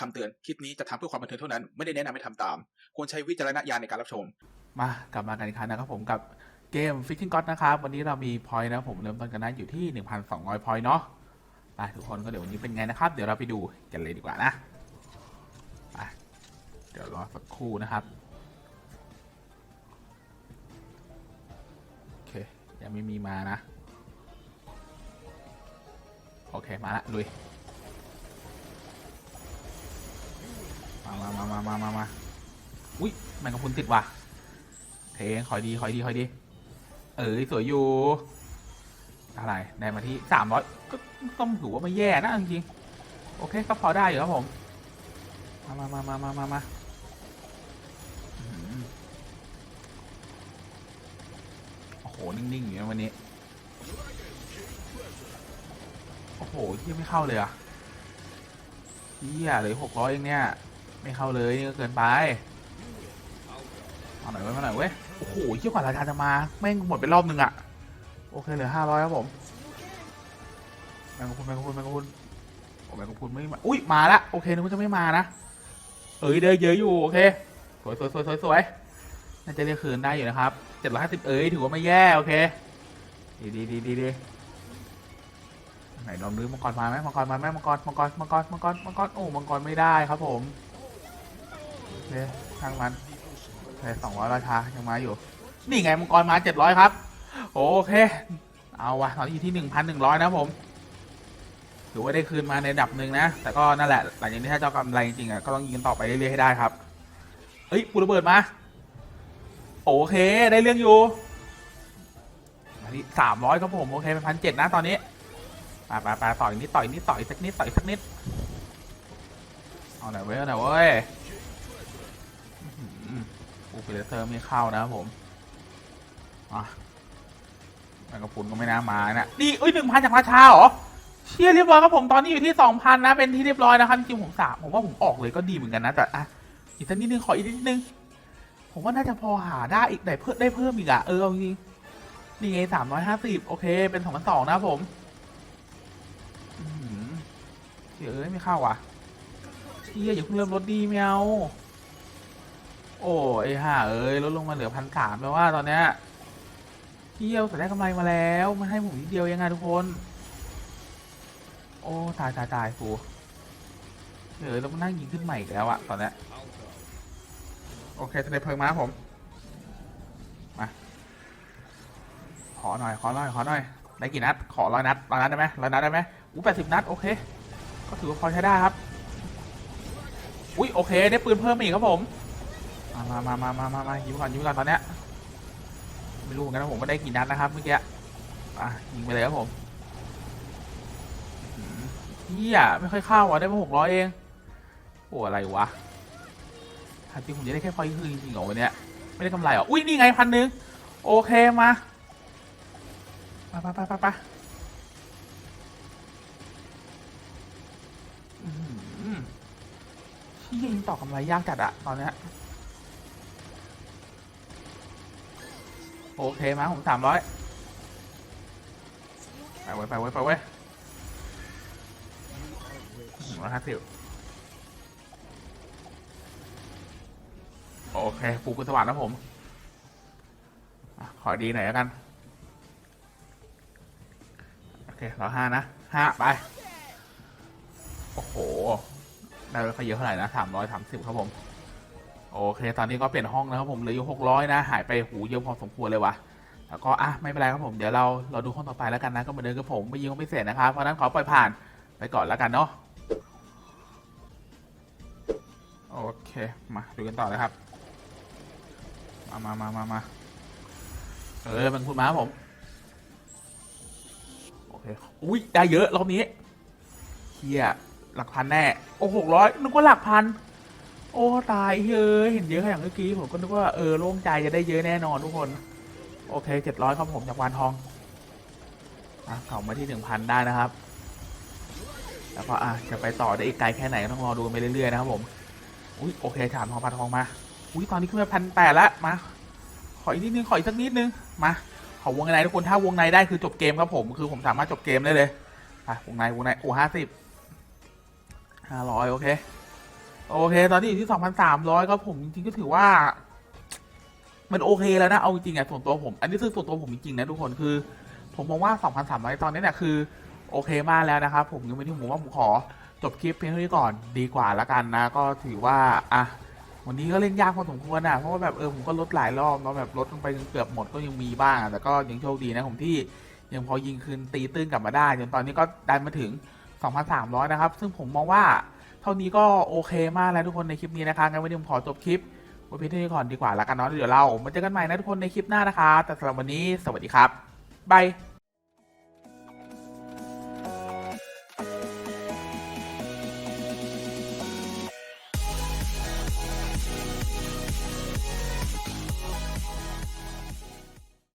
คำเตือนคลิปนี้จะทำเพื่อความบันเทิงเท่านั้น ไม่ได้แนะนำให้ทำตาม ควรใช้วิจารณญาณในการรับชม มากลับมากันอีกครั้งนะครับผมกับเกม Fishing God นะครับ วันนี้เรามีพอยต์นะผมเริ่มต้นกันนะอยู่ที่ 1,200พอยต์เนาะไปทุกคนก็เดี๋ยววันนี้เป็นไงนะครับ เดี๋ยวเราไปดูกันเลยดีกว่านะไปเดี๋ยวรอสักครู่นะครับโอเคยังไม่มีมานะ โอเคมาละลุย มามามามามามาอุ้ยแมงกะพรุนติดว่ะเทงคอยดีคอยดีคอยดี เออสวยอยู่อะไรได้มาที่สามร้อยก็ต้องถือว่าไม่แย่นะจริงๆโอเคก็พอได้อยู่ครับผม มามามามามามามาโอ้โห นิ่ง ๆ อยู่นะวันนี้ โอ้โหที่ไม่เข้าเลยอะเที่ยเลยหกร้อยเองเนี่ย ไม่เข้าเลยนี่ก็เกินไปเอาหน่อยเว้ยเอาหน่อยเว้ยโอ้โหเที่ยกว่าราคาจะมาแม่งหมดไปรอบนึงอะโอเคเหลือห้าร้อยครับผมแมงกะพรุนแมงกะพรุนแมงกะพรุนโอ้แมงกะพรุนไม่มาอุ้ยมาละโอเคนึกว่าจะไม่มานะเอ้ยเดินเยอะอยู่โอเคสวยสวยสวยสวยสวยน่าจะเรียกคืนได้อยู่นะครับเจ็ดร้อยห้าสิบเอ้ยถือว่าไม่แย่โอเคดีดีดีดีดีไหนลองดูมังกรมาไหมมังกรมาไหมมังกรมังกรมังกรมังกรมังกรโอ้มังกรไม่ได้ครับผม เคช่างมันโอเสองร้อยราคายังมาอยู่ นี่ไงมังกรมาเจ็ดร้อยครับ โอเค เอาวะตอนนี้อยู่ที่หนึ่งพันหนึ่งร้อยนะผมถือว่าได้คืนมาในระดับหนึ่งนะ แต่ก็นั่นแหละหลังจากนี้ถ้าเจ้ากำไรจริงๆอะก็ต้องยิงกันต่อไปเรื่อยๆให้ได้ครับเอ้ยปูระเบิดมา โอเคได้เรื่องอยู่อันนี้สามร้อยครับผมโอเคเป็นพันเจ็ดนะตอนนี้ไปไปไปต่อยนิดต่อยนิดต่อยสักนิดต่อยสักนิดเอาหน่อยเว้ยเอาหน่อยเว้ย เลเตอร์ไม่เข้านะครับผมอะแมงกะพรุนก็ไม่น่ามานะนี่เอ้ยหนึ่งพันจากราชาเหรอเชี่ยเรียบร้อยครับผมตอนนี้อยู่ที่สองพันนะเป็นที่เรียบร้อยนะครับจริงผมสามผมว่าผมออกเลยก็ดีเหมือนกันนะแต่อะอีกสักนิดนึงขออีกนิดนึง ผมว่าน่าจะพอหาได้อีกได้เพิ่มได้เพิ่มอีกอะเออเอาจริงนี่ไงสามร้อยห้าสิบโอเค เป็นสองพันสองนะผมเดี๋ยวเอ้ยไม่เข้าว่ะเชี่ยอย่าเพิ่งเริ่มลดดีแมว โอ้ไอ้ห่าเอ้ยลดลงมาเหลือพันสามแปลว่าตอนเนี้ยเที่ยวแต่ได้กำไรมาแล้วมันให้ผมนิดเดียวยังไงทุกคน โอ้ตายตายตายฟูเดี๋ยวต้องนั่งยิงขึ้นใหม่อีกแล้วอะตอนเนี้ยโอเคทะเลเพลิงมาผมมาขอหน่อยขอหน่อยขอหน่อยได้กี่นัดขอร้อยนัดร้อยนัดได้ไหมร้อยนัดได้ไหมอู้แปดสิบนัดโอเค ก็ถือว่าพอใช้ได้ครับ อุ้ยโอเคได้ปืนเพิ่มอีกครับผม มามามามามามายิงก่อนยิงก่อนตอนเนี้ยไม่รู้เหมือนกันว่าผมก็ได้กี่นัดนะครับเมื่อกี้อะยิงไปเลยครับผมเฮียไม่ค่อยเข้าอะได้มาหกร้อยเองโอ้อะไรวะถ้าจริงผมจะได้แค่พอยคือจริงๆเหรอวันเนี้ยไม่ได้กำไรเหรออุ้ยนี่ไงพันหนึ่งโอเคมาไปไปไปไปไปที่ยิงต่อกำไรยากจัดอะตอนเนี้ โอเคมาผมสามร้อยไปไว้ไปไว้ไปไว้ร้อยห้าสิบโอเคปูกุสวัสดนะผม ขอดีหน่อยแล้วกัน โอเคเราห้านะห้าไป โอ้โห ได้ไปเยอะเท่าไหร่นะสามร้อยสามสิบครับผม โอเค ตอนนี้ก็เปลี่ยนห้องแล้วครับผมเหลืออยู่หกร้อยนะ หายไปหูเยอะพอสมควรเลยว่ะแล้วก็อะไม่เป็นไรครับผมเดี๋ยวเราเราดูห้องต่อไปแล้วกันนะก็เหมือนเดิมกับผมไม่ยิงก็ไม่เสร็จนะครับเพราะนั้นขอปล่อยผ่านไปก่อนแล้วกันเนาะโอเคมาดูกันต่อเลยครับ มามามามามาเออมันพูดมาผม โอเคอุ้ยได้เยอะรอบนี้เฮียหลักพันแน่ โอ้หกร้อยนึกว่าหลักพัน โอ้ตายเฮ้ยเห็นเยอะขนาดเมื่อกี้ผมก็นึกว่าเออโล่งใจจะได้เยอะแน่นอนทุกคน โอเคเจ็ดร้อยครับผมจากวานทองอะเข่ามาที่หนึ่งพันได้นะครับ แล้วก็อะจะไปต่อได้อีกไกลแค่ไหนก็ต้องรอดูไปเรื่อยๆนะครับผมอุ้ยโอเคถามทองปลาทองมาอุ้ยตอนนี้ขึ้นมาพันแปดละมาขออีกนิดนึงขออีกสักนิดนึงมาขอวงในทุกคนถ้าวงในได้คือจบเกมครับผมคือผมสามารถจบเกมได้เลยอะวงในวงในโอ้ห้าสิบห้าร้อยโอเค โอเค ตอนนี้อยู่ที่2,300ก็ผมจริงๆก็ถือว่า มันโอเคแล้วนะ เอาจริงๆอะส่วนตัวผม อันนี้คือส่วนตัวผมจริงๆนะทุกคนคือ ผมมองว่า2,300ตอนนี้เนี่ยคือ โอเคมากแล้วนะครับผมยังไม่ที่ผมว่าผมขอจบคลิปเพียงเท่านี้ก่อนดีกว่าละกันนะ ก็ถือว่า อะวันนี้ก็เล่นยากพอสมควรนะเพราะว่าแบบเออผมก็ลดหลายรอบเนาะแบบลดลงไปจนเกือบหมดก็ยังมีบ้างแต่ก็ยังโชคดีนะผมที่ยังพอยิงคืนตีตื้นกลับมาได้จนตอนนี้ก็ดันมาถึง 2,300 นะครับ ซึ่งผมมองว่า เท่านี้ก็โอเคมากแล้วทุกคนในคลิปนี้นะคะงั้นวันนี้ผมขอจบคลิปไว้เพียงเท่านี้ก่อนดีกว่าละกันเนาะเดี๋ยวเรามาเจอกันใหม่นะทุกคนในคลิปหน้านะคะ แต่สำหรับวันนี้สวัสดีครับบาย